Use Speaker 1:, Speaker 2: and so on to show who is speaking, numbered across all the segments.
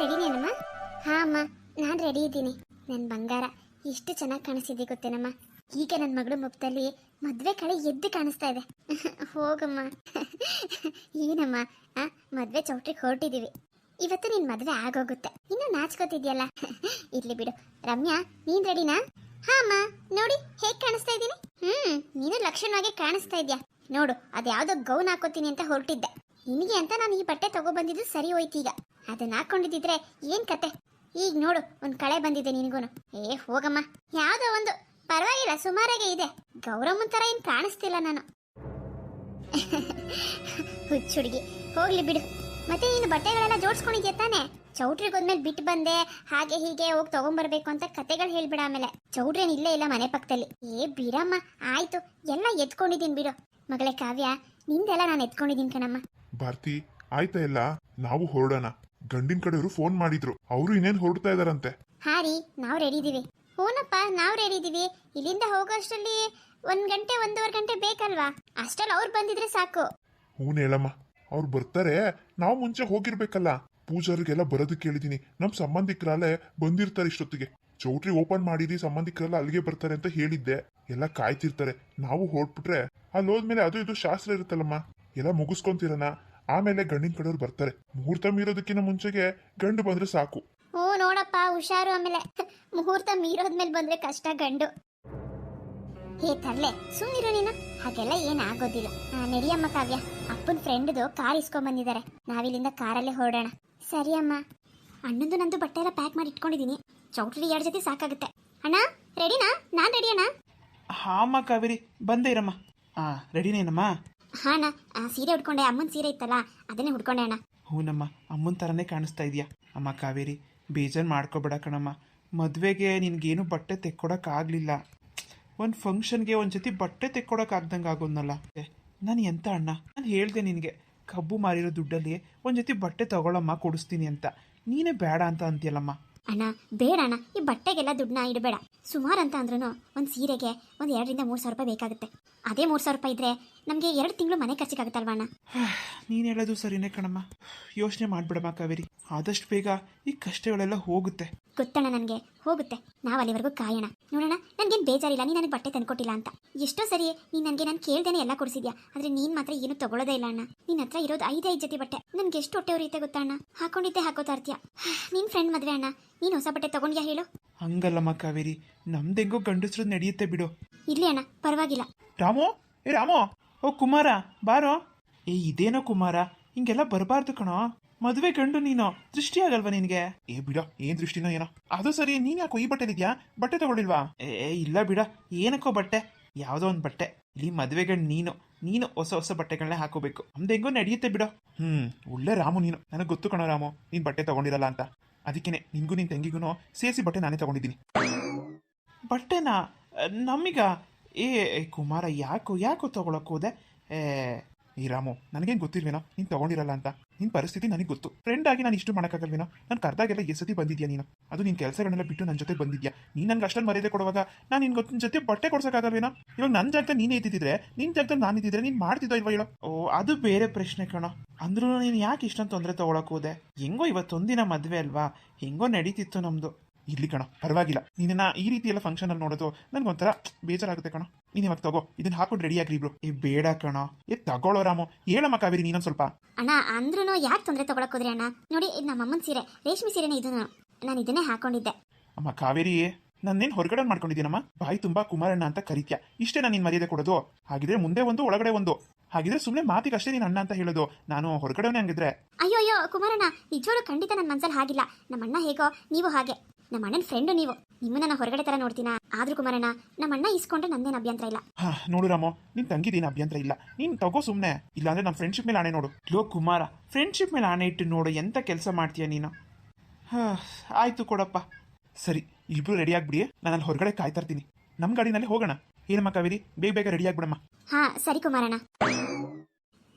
Speaker 1: ರೆಡಿನೇನಮ್ಮ ಹಾ ಅಮ್ಮ, ನಾನು ರೆಡಿ ಇದ್ದೀನಿ. ನನ್ನ ಬಂಗಾರ ಎಷ್ಟು ಚೆನ್ನಾಗಿ ಕಾಣಿಸ್ತಿದೆ ಗೊತ್ತೇನಮ್ಮ? ಈಗ ನನ್ನ ಮಗಳು ಮುಪ್ತಲ್ಲಿ ಮದುವೆ ಕಳೆ ಎದ್ದು ಕಾಣಿಸ್ತಾ ಇದೆ. ಹೋಗಮ್ಮ. ಏನಮ್ಮ? ಆ, ಮದುವೆ ಚೌಟ್ರಿಗೆ ಹೊರಟಿದ್ದೀವಿ ಇವತ್ತು ನಿನ್ ಮದುವೆ ಆಗೋಗುತ್ತೆ. ಇನ್ನು ನಾಚ್ಕೋತಿದ್ಯಲ್ಲ? ಇರ್ಲಿ ಬಿಡು. ರಮ್ಯಾ, ನೀನ್ ರೆಡಿನಾ ಹಾ ಅಮ್ಮ. ನೋಡಿ, ಹೇಗ್ ಕಾಣಿಸ್ತಾ ಇದ್ದೀನಿ ಹ್ಮ್, ನೀನು ಲಕ್ಷಣವಾಗಿ ಕಾಣಿಸ್ತಾ ಇದ್ಯಾ? ನೋಡು, ಅದ್ಯಾವುದೋ ಗೌನ್ ಹಾಕೋತೀನಿ ಅಂತ ಹೊರಟಿದ್ದೆ. ನಿನಗೆ ಅಂತ ನಾನು ಈ ಬಟ್ಟೆ ತಗೊಬಂದಿದ್ದು ಸರಿ ಹೋಯ್ತು ಈಗ. ಅದನ್ನ ಹಾಕೊಂಡಿದ್ದಿದ್ರೆ ಏನ್ ಕತೆ? ಈಗ ನೋಡು, ಒಂದ್ ಕಳೆ ಬಂದಿದೆ ನಿನಗೂನು. ಏ, ಹೋಗಮ್ಮ. ಯಾವ್ದೋ ಒಂದು. ಪರವಾಗಿಲ್ಲ, ಸುಮಾರಾಗೆ ಇದೆ. ಗೌರಮ್ಮನ್ ತರ ಏನ್ ಕಾಣಿಸ್ತಿಲ್ಲ ನಾನು. ಹುಚ್ಚುಡುಗಿ. ಹೋಗ್ಲಿ ಬಿಡು. ಮತ್ತೆ ನೀನು ಬಟ್ಟೆಗಳೆಲ್ಲ ಜೋಡಿಸ್ಕೊಂಡಿದ್ಯ ತಾನೆ? ಹೋದ್ಮೇಲೆ ಬಿಟ್ಟು ಬಂದೆ, ಹಾಗೆ ಹೀಗೆ ಹೋಗಿ ತಗೊಂಬರ್ಬೇಕು ಅಂತ ಕತೆಗಳು ಹೇಳ್ಬಿಡ ಆಮೇಲೆ. ಚೌಟ್ರೇನ್ ಇಲ್ಲೇ ಇಲ್ಲ ಮನೆ ಪಕ್ಕದಲ್ಲಿ ಏ, ಬಿಡಮ್ಮ. ಆಯ್ತು. ಎಲ್ಲ ಎತ್ಕೊಂಡಿದ್ದೀನಿ ಬಿಡು. ಮಗಳೇ ಕಾವ್ಯ, ನಿಂದೆಲ್ಲ ನಾನು ಎತ್ಕೊಂಡಿದ್ದೀನಿ ಕಣಮ್ಮ.
Speaker 2: ಭಾರತಿ, ಆಯ್ತಾ ಎಲ್ಲ? ನಾವು ಹೊರಡೋಣ. ಗಂಡಿನ ಕಡೆಯವರು ಫೋನ್ ಮಾಡಿದ್ರು. ಅವರು ಇನ್ನೇನ್ ಹೊರಡ್ತಾ ಇದಾರಂತೆ?
Speaker 1: ಹಾರಿ ರೀ ನಾವು ರೆಡಿ ಇದೀವಿ. ಹೂನಪ್ಪ ನಾವು ರೆಡಿ ಇದೀವಿ. ಇಲ್ಲಿಂದ ಹೋಗೋಷ್ಟರಲ್ಲಿ ಒಂದ್ ಗಂಟೆ ಒಂದೂವರೆ ಗಂಟೆ ಬೇಕಲ್ವಾ? ಅಷ್ಟರಲ್ಲಿ ಅವ್ರು ಬಂದಿದ್ರೆ ಸಾಕು.
Speaker 2: ಹೂನ್ ಹೇಳಮ್ಮ ಅವ್ರು ಬರ್ತಾರೆ ನಾವು ಮುಂಚೆ ಹೋಗಿರ್ಬೇಕಲ್ಲ. ಪೂಜಾರಿಗೆಲ್ಲ ಬರೋದು ಕೇಳಿದೀನಿ. ನಮ್ ಸಂಬಂಧಿಕರಲ್ಲೇ ಬಂದಿರ್ತಾರೆ ಇಷ್ಟೊತ್ತಿಗೆ. ಚೌಟ್ರಿ ಓಪನ್ ಮಾಡಿದಿ ಸಂಬಂಧಿಕರೆಲ್ಲ ಅಲ್ಲಿಗೆ ಬರ್ತಾರೆ ಅಂತ ಹೇಳಿದ್ದೆ. ಎಲ್ಲ ಕಾಯ್ತಿರ್ತಾರೆ. ನಾವು ಹೊರಟ್ಬಿಟ್ರೆ ಅಲ್ಲಿ ಹೋದ್ಮೇಲೆ ಅದು ಇದು ಶಾಸ್ತ್ರ ಇರುತ್ತಲ್ಲಮ್ಮ. ಎಲ್ಲ ಮುಗಿಸ್ಕೊಂತಿರೋಣ ಆಮೇಲೆ ಗಂಡಿನ ಕಡೆಯವ್ರು ಬರ್ತಾರೆ. ಮುಹೂರ್ತ ಮೀರೋದಕ್ಕಿಂತ ಮುಂಚೆಗೆ ಗಂಡು ಬಂದ್ರೆ ಸಾಕು.
Speaker 1: ಓ ನೋಡಪ್ಪ ಹುಷಾರು ಆಮೇಲೆ. ಮುಹೂರ್ತ ಮೀರೋದ್ಮೇಲೆ ಬಂದ್ರೆ ಕಷ್ಟ ಗಂಡು. ಹೇ ತರ್ಲೆ ಸುಮ್ಮನಿರು ನೀನು. ಹಾಗೆಲ್ಲ ಏನ್ ಆಗೋದಿಲ್ಲ. ಆ, ನಡಿಯಮ್ಮ ಕಾವ್ಯ ಅಪ್ಪನ ಫ್ರೆಂಡ್ದು ಕಾರ್ ಇಸ್ಕೊಂಡ್ ಬಂದಿದ್ದಾರೆ ನಾವಿಲ್ಲಿಂದ ಕಾರಲ್ಲೇ ಹೊರಡೋಣ. ಸರಿ ಅಮ್ಮ. ಅಣ್ಣಂದು ನಂದು ಬಟ್ಟೆ ಎಲ್ಲ ಪ್ಯಾಕ್ ಮಾಡಿ ಇಟ್ಕೊಂಡಿದೀನಿ. ಚೌಟ್ರಿ ಎರಡು ಜೊತೆ ಸಾಕಾಗುತ್ತೆ. ಅಣ್ಣ ರೆಡಿನಾ ನಾನ್ ರೆಡಿ ಅಣ್ಣ?
Speaker 3: ಹಾಮ್ಮ ಕಾವೇರಿ. ಬಂದೇ ಇರಮ್ಮ. ಹಾ ರೆಡಿನೇನಮ್ಮ
Speaker 1: ಹಾ ಅಣ್ಣ. ಆ, ಸೀರೆ ಉಟ್ಕೊಂಡೆ. ಅಮ್ಮನ ಸೀರೆ ಇತ್ತಲ್ಲ ಅದನ್ನೇ ಹುಡ್ಕೊಂಡೆ ಅಣ್ಣ.
Speaker 3: ಹೂನಮ್ಮ ಅಮ್ಮನ ಥರನೇ ಕಾಣಿಸ್ತಾ ಇದೆಯಾ? ಅಮ್ಮ ಕಾವೇರಿ ಬೇಜಾರು ಮಾಡ್ಕೊಬೇಡ ಕಣಮ್ಮ. ಮದುವೆಗೆ ನಿನಗೇನು ಬಟ್ಟೆ ತೆಕ್ಕೊಡೋಕ್ಕಾಗಲಿಲ್ಲ. ಒಂದು ಫಂಕ್ಷನ್ಗೆ ಒಂದು ಜೊತೆ ಬಟ್ಟೆ ತೆಕ್ಕೊಡೋಕ್ಕಾಗ್ದಂಗೆ ಆಗೋದ್ನಲ್ಲ. ನಾನು ಎಂತ ಅಣ್ಣ? ನಾನು ಹೇಳಿದೆ ನಿನಗೆ ಕಬ್ಬು ಮಾರಿರೋ ದುಡ್ಡಲ್ಲಿ ಒಂದು ಜೊತೆ ಬಟ್ಟೆ ತಗೊಳಮ್ಮ ಕೊಡಿಸ್ತೀನಿ ಅಂತ. ನೀನೇ ಬೇಡ ಅಂತ ಅಂತೀಯಲ್ಲಮ್ಮ.
Speaker 1: ಅಣ್ಣ ಬೇಡ ಅಣ್ಣ. ಈ ಬಟ್ಟೆಗೆಲ್ಲ ದುಡ್ಡನ್ನ ಇಡಬೇಡ. ಸುಮಾರು ಅಂತ ಅಂದ್ರೂ ಒಂದು ಸೀರೆಗೆ ಒಂದು ಎರಡರಿಂದ ಮೂರು ಸಾವಿರ ರೂಪಾಯಿ ಬೇಕಾಗುತ್ತೆ. ಅದೇ ಮೂರು ಸಾವಿರ ರೂಪಾಯಿ ಇದ್ರೆ ನಮಗೆ ಎರಡು ತಿಂಗಳು ಮನೆ ಖರ್ಚಿಗಾಗುತ್ತಲ್ವಾ ಅಣ್ಣ?
Speaker 3: ನೀನು ಹೇಳೋದು ಸರಿನೇ ಕಣಮ್ಮ. ಯೋಚನೆ ಮಾಡ್ಬಿಡಮ್ಮ ಕಾವೇರಿ. ಆದಷ್ಟು ಬೇಗ ಈ ಕಷ್ಟಗಳೆಲ್ಲ ಹೋಗುತ್ತೆ.
Speaker 1: ಗೊತ್ತಣ್ಣ ನನಗೆ ಹೋಗುತ್ತೆ. ನಾವು ಅಲ್ಲಿವರೆಗೂ ಕಾಯೋಣ. ನೋಡೋಣ ನನಗೇನು ಬೇಜಾರಿಲ್ಲ ನೀನು ನನಗೆ ಬಟ್ಟೆ ತಂದುಕೊಟ್ಟಿಲ್ಲ ಅಂತ. ಎಷ್ಟೋ ಸರಿ ನೀನು ನನಗೆ ನಾನು ಕೇಳ್ದೇನೆ ಎಲ್ಲ ಕೊಡಿಸಿದ್ಯಾ ಆದರೆ ನೀನು ಮಾತ್ರ ಏನು ತಗೊಳ್ಳೋದೇ ಇಲ್ಲ ಅಣ್ಣ. ನಿನ್ನ ಹತ್ರ ಇರೋದು ಐದೇ ಐದು ಜೊತೆ ಬಟ್ಟೆ. ನನಗೆ ಎಷ್ಟು ಹೊಟ್ಟೆ ಉರಿಯುತ್ತೆ ಗೊತ್ತಾ ಅಣ್ಣ? ಹಾಕೊಂಡಿದ್ದೆ ಹಾಕೋತಾ ಇರ್ತೀಯ. ನಿನ್ನ ಫ್ರೆಂಡ್ ಮದುವೆ ಅಣ್ಣ. ನೀನು ಹೊಸ ಬಟ್ಟೆ ತಗೊಂಡ್ಯಾ ಹೇಳು?
Speaker 3: ಹಂಗಲ್ಲಮ್ಮ ಕಾವೇರಿ. ನಮ್ದೆಂಗೋ ಗಂಡಸ್ರದ್ದು ನಡೆಯುತ್ತೆ ಬಿಡು.
Speaker 1: ಇರ್ಲಿ ಅಣ್ಣ ಪರವಾಗಿಲ್ಲ.
Speaker 3: ರಾಮು? ಏ ರಾಮು? ಓ ಕುಮಾರ ಬಾರೋ. ಏ ಇದೇನೋ ಕುಮಾರ? ಹಿಂಗೆಲ್ಲ ಬರಬಾರ್ದು ಕಣೋ. ಮದುವೆ ಗಂಡು ನೀನು. ದೃಷ್ಟಿ ಆಗಲ್ವಾ ನಿನ್ಗೆ? ಏ ಬಿಡ. ಏನ್ ದೃಷ್ಟಿನೋ ಏನೋ. ಅದು ಸರಿ ನೀನ್ ಯಾಕೋ ಈ ಬಟ್ಟೆ ಇದ್ಯಾ? ಬಟ್ಟೆ ತಗೊಳ್ಳಿಲ್ವಾ? ಏ ಇಲ್ಲ ಬಿಡ. ಏನಕ್ಕೋ ಬಟ್ಟೆ? ಯಾವ್ದೋ ಒಂದ್ ಬಟ್ಟೆ. ಇಲ್ಲಿ ಮದುವೆ ಗಂಡು ನೀನು. ನೀನು ಹೊಸ ಹೊಸ ಬಟ್ಟೆಗಳನ್ನ ಹಾಕೋಬೇಕು. ನಮ್ದು ಹೆಂಗೋ ನಡೆಯುತ್ತೆ ಬಿಡು. ಹ್ಮ್ ಒಳ್ಳೆ ರಾಮು ನೀನು. ನನಗೆ ಗೊತ್ತು ಕಣೋ ರಾಮು ನೀನ್ ಬಟ್ಟೆ ತಗೊಂಡಿರಲ್ಲ ಅಂತ. ಅದಕ್ಕೇನೆ ನಿನ್ಗೂ ನಿನ್ ತಂಗಿಗೂ ಸೇರಿಸಿ ಬಟ್ಟೆ ನಾನೇ ತಗೊಂಡಿದ್ದೀನಿ. ಬಟ್ಟೆನಾ? ನಮೀಗ? ಏ ಕುಮಾರ, ಯಾಕೋ ಯಾಕೋ ತಗೊಳಕ್ ಹೋದೆ? ಏ, ಈ ರಾಮು, ನನಗೇನು ಗೊತ್ತಿಲ್ವೇನೋ? ನೀನು ತಗೊಂಡಿರಲ್ಲ ಅಂತ. ನಿನ್ನ ಪರಿಸ್ಥಿತಿ ನನಗೆ ಗೊತ್ತು. ಫ್ರೆಂಡ್ ಆಗಿ ನಾನು ಇಷ್ಟು ಮಾಡೋಕ್ಕಾಗಲ್ವೇನೋ? ನಾನು ಕರ್ದಾಗೆಲ್ಲ ಎಸತಿ ಸತಿ ಬಂದಿದ್ಯಾ ನೀನು? ಅದು ನಿನ್ನ ಕೆಲಸಗಳನ್ನೆಲ್ಲ ಬಿಟ್ಟು ನನ್ನ ಜೊತೆ ಬಂದಿದ್ಯಾ? ನೀನು ನನಗೆ ಅಷ್ಟೊಂದು ಮರ್ಯಾದೆ ಕೊಡುವಾಗ ನಾನು ನಿನ್ನ ಗೊತ್ತಿನ ಜೊತೆ ಬಟ್ಟೆ ಕೊಡ್ಸೋಕ್ಕಾಗಲ್ವೇನೋ? ಇವಾಗ ನನ್ನ ಜಾಗದಲ್ಲಿ ನೀನೇ ಇದ್ದಿದ್ರೆ ನಿನ್ನ ಜಾಗದಲ್ಲಿ ನಾನು ಇದ್ದಿದ್ರೆ ನೀನು ಮಾಡ್ತಿದ್ದೋ ಇಲ್ವಾ ಹೇಳೋ? ಓ, ಅದು ಬೇರೆ ಪ್ರಶ್ನೆ ಕಣೋ. ಅಂದ್ರೂ ನೀನು ಯಾಕೆ ಇಷ್ಟೊಂದು ತೊಂದರೆ ತೊಗೊಳಕ್ಕೆ ಹೋದೆ? ಹೆಂಗೋ ಇವತ್ತೊಂದಿನ ಮದುವೆ ಅಲ್ವಾ? ಹೆಂಗೋ ನಡೀತಿತ್ತು ನಮ್ದು. ಇರ್ಲಿ ಕಣ ಪರವಾಗಿಲ್ಲ. ನಿನ್ನ ಈ ರೀತಿ ಎಲ್ಲ ಫಂಕ್ಷನ್ ಅಲ್ಲಿ ನೋಡೋದು ನನ್ಗೊಂಥರ ಬೇಜಾರಾಗುತ್ತೆ ಕಣ. ನೀನ್ ಇವಾಗ ತಗೋ ಇದನ್ನ ಹಾಕೊಂಡು ರೆಡಿ ಆಗ್ರಿ ಇಬ್ರು ಏ ಬೇಡ ಕಣ. ಏ ತಗೊಳ್ಳೋ ರಾಮು. ಹೇಳಮ್ಮ ಕಾವೇರಿ ನೀನೊಂದ್ ಸ್ವಲ್ಪ.
Speaker 1: ಅಣ್ಣ ಅಂದ್ರೂ ಯಾಕೆ ತೊಂದರೆ ತಗೊಳಕ್ ಹೋದ್ರಿ ಅಣ್ಣ? ನೋಡಿ ಇದು ನಮ್ಮ ಅಮ್ಮನ ಸೀರೆ ರೇಷ್ಮೆ ಸೀರೆನೇ ಇದು ನಾನು. ಇದನ್ನೇ ಹಾಕೊಂಡಿದ್ದೆ.
Speaker 3: ಅಮ್ಮ ಕಾವೇರಿ ನನ್ನೇನು ಹೊರಗಡೆ ಮಾಡ್ಕೊಂಡಿದ್ದೀನಮ್ಮ? ಬಾಯಿ ತುಂಬಾ ಕುಮಾರಣ್ಣ ಅಂತ ಕರಿತ್ಯ. ಇಷ್ಟೇ ನಾನು ನಿನ್ ಮರ್ಯಾದೆ ಕೊಡೋದು. ಹಾಗಿದ್ರೆ ಮುಂದೆ ಒಂದು ಒಳಗಡೆ ಒಂದು. ಹಾಗಿದ್ರೆ ಸುಮ್ಮನೆ ಮಾತಿಗಷ್ಟೇ ನೀನ್ ಅಣ್ಣ ಅಂತ ಹೇಳೋದು. ನಾನು ಹೊರಗಡೆವನೇ ಹಂಗಿದ್ರೆ.
Speaker 1: ಅಯ್ಯೋ ಅಯ್ಯೋ ಕುಮಾರಣ್ಣ ನಿಜವಾಗ್ಲೂ ಖಂಡಿತ ನನ್ನ ಮನ್ಸಲ್ಲಿ ಹಾಗಿಲ್ಲ. ನಮ್ಮ ಅಣ್ಣ ಹೇಗೋ ನೀವು ಹಾಗೆ. ನಮ್ಮ ಅಣ್ಣನ ಫ್ರೆಂಡ್ ನೀವು. ನಿಮ್ಮನ್ನ ನಾನು ಹೊರಗಡೆ ತರ ನೋಡ್ತೀನಾ? ಆದ್ರೂ ಕುಮಾರಣ್ಣ ನಮ್ಮ ಅಣ್ಣ ಇಸ್ಕೊಂಡ್ರೆ ನಂದೇನು ಅಭ್ಯಂತರ ಇಲ್ಲ.
Speaker 3: ಹಾ ನೋಡು ರಾಮೋ ನಿನ್ ತಂಗಿದೀನ ಅಭ್ಯಂತರ ಇಲ್ಲ. ನೀನ್ ತಗೋ ಸುಮ್ನೆ. ಇಲ್ಲಾಂದ್ರೆ ನಮ್ಮ ಫ್ರೆಂಡ್ಶಿಪ್ ಮೇಲೆ ಆಣೆ ನೋಡು. ಲೋ ಕುಮಾರ ಫ್ರೆಂಡ್ಶಿಪ್ ಮೇಲೆ ಆಣೆ ಇಟ್ಟು ನೋಡು ಎಂತ ಕೆಲಸ ಮಾಡ್ತೀಯ ನೀನು? ಹಾ ಆಯ್ತು ಕೊಡಪ್ಪ. ಸರಿ ಇಬ್ರು ರೆಡಿ ಆಗ್ಬಿಡಿ. ನಾನು ಅಲ್ಲಿ ಹೊರಗಡೆ ಕಾಯ್ತಾ ಇರ್ತೀನಿ ನಮ್ಮ ಗಾಡಿನಲ್ಲಿ ಹೋಗೋಣ. ಏನಮ್ಮ ಕಾವೇರಿ? ಬೇಗ ಬೇಗ ರೆಡಿ ಆಗ್ಬಿಡಮ್ಮ.
Speaker 1: ಹಾ ಸರಿ ಕುಮಾರಣ್ಣ.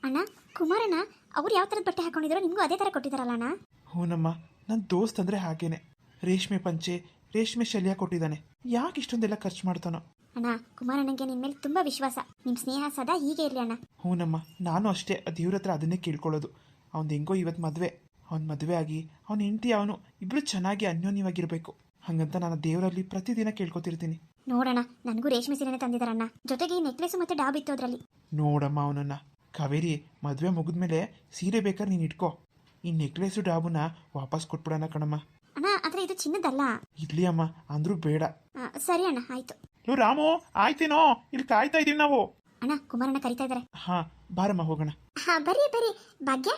Speaker 1: ಅಣ್ಣ ಕುಮಾರಣ್ಣ ಅವ್ರು ಯಾವ ಥರದ ಬಟ್ಟೆ ಹಾಕೊಂಡಿದ್ರು? ನಿಮಗೂ ಅದೇ ಥರ ಕೊಟ್ಟಿದ್ದಾರಲ್ಲ ಅಣ್ಣ?
Speaker 3: ಹ್ಞೂನಮ್ಮ ನನ್ನ ದೋಸ್ತ್ ಅಂದ್ರೆ ಹಾಗೇನೆ. ರೇಷ್ಮೆ ಪಂಚೆ ರೇಷ್ಮೆ ಶಲ್ಯ ಕೊಟ್ಟಿದ್ದಾನೆ. ಯಾಕೆ ಇಷ್ಟೊಂದೆಲ್ಲ ಖರ್ಚು ಮಾಡ್ತಾನೋ?
Speaker 1: ಅಣ್ಣ ಕುಮಾರಣ್ಣಂಗೆ ನಿಮ್ಮ ಮೇಲೆ ತುಂಬಾ ವಿಶ್ವಾಸ. ನಿಮ್ ಸ್ನೇಹ ಸದಾ ಹೀಗೆ ಇರ್ಲಿ ಅಣ್ಣ.
Speaker 3: ಹೂನಮ್ಮ ನಾನು ಅಷ್ಟೇ ದೇವ್ರ ಹತ್ರ ಅದನ್ನೇ ಕೇಳ್ಕೊಳ್ಳೋದು. ಅವ್ನು ಹೆಂಗೋ ಇವತ್ತು ಮದುವೆ. ಅವ್ನ ಮದುವೆ ಆಗಿ ಅವನ ಹೆಂಡತಿ ಅವನು ಇಬ್ರು ಚೆನ್ನಾಗಿ ಅನ್ಯೋನ್ಯವಾಗಿರ್ಬೇಕು. ಹಂಗಂತ ನಾನು ದೇವರಲ್ಲಿ ಪ್ರತಿದಿನ ಕೇಳ್ಕೊತಿರ್ತೀನಿ.
Speaker 1: ನೋಡೋಣ ನನಗೂ ರೇಷ್ಮೆ ಸೀರೆನೆ ತಂದಿದಾರಣ್ಣ. ಜೊತೆಗೆ ಈ ನೆಕ್ಲೆಸ್ ಮತ್ತೆ ಡಾಬ್ ಇತ್ತು ಅದ್ರಲ್ಲಿ.
Speaker 3: ನೋಡಮ್ಮ ಅವನನ್ನ. ಕಾವೇರಿ ಮದುವೆ ಮುಗಿದ್ಮೇಲೆ ಸೀರೆ ಬೇಕಾದ್ರೆ ನೀನು ಇಟ್ಕೋ. ಈ ನೆಕ್ಲೆಸು ಡಾಬುನ ವಾಪಸ್ ಕೊಟ್ಬಿಡೋಣ ಕಣಮ್ಮ.
Speaker 1: ಅಣ್ಣ ಆದ್ರೆ ಚಿನ್ನದಲ್ಲ?
Speaker 3: ಇರ್ಲಿ ಅಮ್ಮ ಅಂದ್ರು ಬೇಡ.
Speaker 1: ಆ, ಸರಿ ಅಣ್ಣ ಆಯ್ತು.
Speaker 3: ಲೋ ರಾಮು ಆಯ್ತೇನೋ? ಇಲ್ಲಿ ಕಾಯ್ತಾ ಇದೀವಿ ನಾವು.
Speaker 1: ಅಣ್ಣ ಕುಮಾರಣ್ಣ ಕರಿತಾ ಇದಾರೆ.
Speaker 3: ಹಾ ಬಾರಮ್ಮ ಹೋಗೋಣ.
Speaker 1: ಹಾ ಬರ್ರಿ ಬರ್ರಿ. ಭಾಗ್ಯ?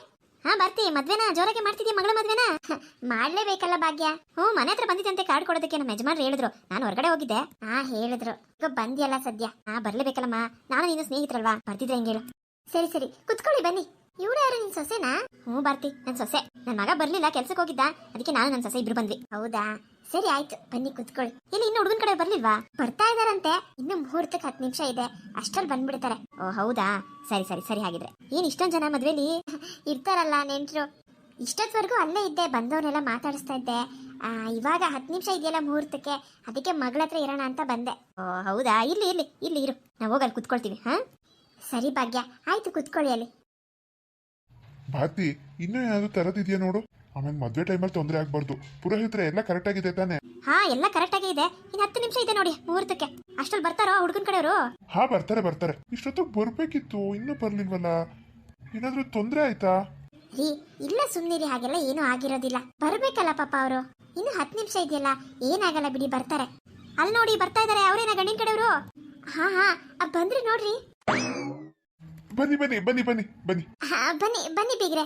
Speaker 1: ಹಾ ಬರ್ತಿ ಮದ್ವೆನ? ಜೋರಾಗಿ ಮಾಡ್ತಿದ್ಯಾ ಮಗಳ ಮದ್ವೆನ? ಹ, ಮಾಡ್ಲೇಬೇಕಲ್ಲ ಭಾಗ್ಯ. ಹ್ಞೂ ಮನೆ ಹತ್ರ ಬಂದಿದ್ದಂತೆ ಕಾರ್ಡ್ ಕೊಡೋದಕ್ಕೆ ನಮ್ಮ ಯಜಮಾನ್ರು ಹೇಳಿದ್ರು. ನಾನು ಹೊರಗಡೆ ಹೋಗಿದ್ದೆ. ಹಾ ಹೇಳಿದ್ರು. ಈಗ ಬಂದಿಯಲ್ಲ ಸದ್ಯ. ಹಾ ಬರ್ಲೇಬೇಕಲ್ಲಮ್ಮ. ನಾನು ನೀನು ಸ್ನೇಹಿತರಲ್ವಾ? ಬರ್ತಿದ್ರೆ ಹೆಂಗೇಳು ಸರಿ ಸರಿ. ಕುತ್ಕೊಳ್ಳಿ ಬನ್ನಿ. ಇವಳು ಯಾರು ನಿನ್ ಸೊಸೆನಾ? ಹ್ಞೂ ಬರ್ತಿ ನನ್ ಸೊಸೆ. ನನ್ ಮಗ ಬರ್ಲಿಲ್ಲ ಕೆಲ್ಸಕ್ಕೆ ಹೋಗಿದ್ದ. ಅದಕ್ಕೆ ನಾನು ನನ್ನ ಸೊಸೆ ಇಬ್ರು ಬಂದ್ವಿ. ಹೌದಾ? ಸರಿ ಆಯ್ತು ಬನ್ನಿ ಕುತ್ಕೊಳ್ಳಿ. ಇಲ್ಲಿ ಇನ್ನು ಹುಡುಗನ ಕಡೆ ಬರ್ಲಿಲ್ವಾ? ಬರ್ತಾ ಇದಾರಂತೆ ಇನ್ನು ಮುಹೂರ್ತಕ್ಕೆ ಹತ್ತು ನಿಮಿಷ ಇದೆ. ಅಷ್ಟ್ರಲ್ಲಿ ಬಂದ್ಬಿಡ್ತಾರೆ. ಓ ಹೌದಾ? ಸರಿ ಸರಿ ಸರಿ ಹಾಗಿದ್ರೆ. ಏನ್ ಇಷ್ಟೊಂದ್ ಜನ ಮದ್ವೆಲಿ? ಇರ್ತಾರಲ್ಲ ನೆಂಟರು. ಇಷ್ಟೊತ್ವರೆಗೂ ಅಲ್ಲೇ ಇದ್ದೆ ಬಂದವನ್ನೆಲ್ಲ ಮಾತಾಡಿಸ್ತಾ ಇದ್ದೆ. ಆ, ಇವಾಗ ಹತ್ತು ನಿಮಿಷ ಇದೆಯಲ್ಲ ಮುಹೂರ್ತಕ್ಕೆ? ಅದಕ್ಕೆ ಮಗಳ ಹತ್ರ ಇರೋಣ ಅಂತ ಬಂದೆ. ಓ ಹೌದಾ? ಇಲ್ಲಿ ಇಲ್ಲಿ ಇಲ್ಲಿ ಇರು. ನಾವು ಹೋಗಿ ಅಲ್ಲಿ ಕುತ್ಕೊಳ್ತೀವಿ ಹಾ? ಸರಿ ಭಾಗ್ಯ ಆಯ್ತು ಕುತ್ಕೊಳ್ಳಿ ಅಲ್ಲಿ.
Speaker 2: ಭಾರತಿ ಇನ್ನೂ ಏನಾದ್ರು ತರದಿದ್ಯಾ ನೋಡು? ಆಮೇಲೆ ಮದ್ವೆ ಟೈಮಲ್ಲಿ ತೊಂದರೆ ಆಗ್ಬಾರ್ದು. ಪುರೋಹಿತ್ರ ಎಲ್ಲ ಕರೆಕ್ಟ್ ಆಗಿದೆ ತಾನೆ?
Speaker 1: ಹಾ ಎಲ್ಲ ಕರೆಕ್ಟ್ ಆಗಿ ಇದೆ. ಇನ್ನು ಹತ್ತು ನಿಮಿಷ ಇದೆ ನೋಡಿ ಮುಹೂರ್ತಕ್ಕೆ. ಅಷ್ಟ್ರಲ್ಲಿ ಬರ್ತಾರೋ ಹುಡುಗನ ಕಡೆಯವರು?
Speaker 2: ಹಾ ಬರ್ತಾರೆ ಬರ್ತಾರೆ. ಇಷ್ಟೊತ್ತು ಬರ್ಬೇಕಿತ್ತು ಇನ್ನೂ ಬರ್ಲಿಲ್ವಲ್ಲ? ಏನಾದ್ರೂ ತೊಂದರೆ ಆಯ್ತಾ?
Speaker 1: ರೀ ಇಲ್ಲ ಸುಮ್ಮನಿರಿ ಹಾಗೆಲ್ಲ ಏನೂ ಆಗಿರೋದಿಲ್ಲ. ಬರ್ಬೇಕಲ್ಲ ಪಾಪ ಅವರು. ಇನ್ನು ಹತ್ತು ನಿಮಿಷ ಇದೆಯಲ್ಲ ಏನಾಗಲ್ಲ ಬಿಡಿ ಬರ್ತಾರೆ. ಅಲ್ಲಿ ನೋಡಿ ಬರ್ತಾ ಇದಾರೆ ಅವರೇನ ಗಂಡಿನ ಕಡೆಯವರು? ಹಾ ಹಾ ಬಂದ್ರಿ ನೋಡ್ರಿ.
Speaker 2: ಬನ್ನಿ ಬನ್ನಿ ಬನ್ನಿ ಬನ್ನಿ ಬನ್ನಿ.
Speaker 1: ಹಾ, ಬನ್ನಿ ಬನ್ನಿ ಬಿಗ್ರೆ.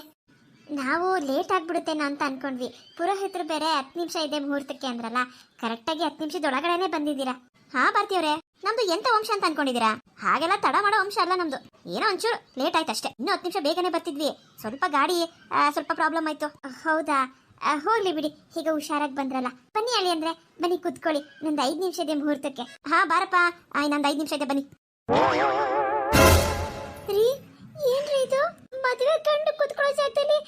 Speaker 1: ನಾವು ಲೇಟ್ ಆಗ್ಬಿಡುತ್ತೇನೋ ಅಂತ ಅನ್ಕೊಂಡ್ವಿ. ಪುರೋಹಿತರು ಬೇರೆ ಹತ್ತು ನಿಮಿಷ ಇದೆ ಮುಹೂರ್ತಕ್ಕೆ ಅಂದ್ರಲ್ಲ. ಕರೆಕ್ಟಾಗಿ ಹತ್ತು ನಿಮಿಷದ ಒಳಗಡೆನೆ ಬಂದಿದ್ದೀರಾ. ಹಾ ಬರ್ತೀವ್ರೆ ನಮ್ದು ಎಂತ ವಂಶ ಅಂತ ಅನ್ಕೊಂಡಿದ್ದೀರಾ? ಹಾಗೆಲ್ಲ ತಡ ಮಾಡೋ ವಂಶ ಅಲ್ಲ ನಮ್ದು. ಏನೋ ಒಂಚೂರು ಲೇಟ್ ಆಯ್ತು ಅಷ್ಟೇ. ಇನ್ನೂ ಹತ್ತು ನಿಮಿಷ ಬೇಗನೆ ಬರ್ತಿದ್ವಿ. ಸ್ವಲ್ಪ ಗಾಡಿ ಸ್ವಲ್ಪ ಪ್ರಾಬ್ಲಮ್ ಆಯ್ತು. ಹೌದಾ? ಹೋಗ್ಲಿ ಬಿಡಿ. ಈಗ ಹುಷಾರಾಗಿ ಬಂದ್ರಲ್ಲ. ಬನ್ನಿ ಹೇಳಿ ಅಂದ್ರೆ ಬನ್ನಿ ಕುತ್ಕೊಳ್ಳಿ. ನಂದು ಐದು ನಿಮಿಷ ಇದೆ ಮುಹೂರ್ತಕ್ಕೆ. ಹಾ ಬಾರಪ್ಪ. ಆ, ಇನ್ನೊಂದು ಐದು ನಿಮಿಷ ಇದೆ ಬನ್ನಿ. ರೀ? ಏನ್ರಿ ಇದು? ಮದುವೆ ಕಂಡು ಕುತ್ಕೊಳ್ಳೋ ಜಾಗದಲ್ಲಿ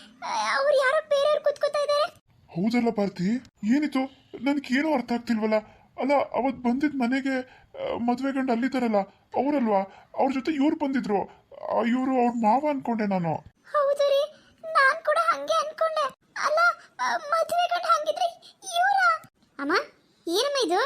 Speaker 1: ಅವ್ರು ಯಾರೋ ಬೇರೆಯವ್ರು ಕುತ್ಕೋತಾ ಇದ್ದಾರೆ
Speaker 2: ಹೌದಲ್ಲ ಭಾರತಿ ಏನಿತ್ತು ನನಗೇನೂ ಅರ್ಥ ಆಗ್ತಿಲ್ವಲ್ಲ? ಅಲ್ಲ ಅವತ್ ಬಂದಿದ್ ಮನೆಗೆ ಮದುವೆ ಗಂಡ ಅಲ್ಲಿದ್ದಾರಲ್ಲ ಅವರಲ್ವಾ? ಅವ್ರ ಜೊತೆ ಇವ್ರು ಬಂದಿದ್ರು. ಇವರು ಅವ್ರ ಮಾವ ಅನ್ಕೊಂಡೆ ನಾನು.
Speaker 1: ಹೌದು ರೀ ನಾನ್ ಕೂಡ ಹಂಗೆ ಅನ್ಕೊಂಡೆ. ಅಲ್ಲ ಮದುವೆ ಗಂಡು ಹಂಗಿದ್ರೆ ಇವರ? ಅಮ್ಮ ಏನಮ್ಮ ಇದು?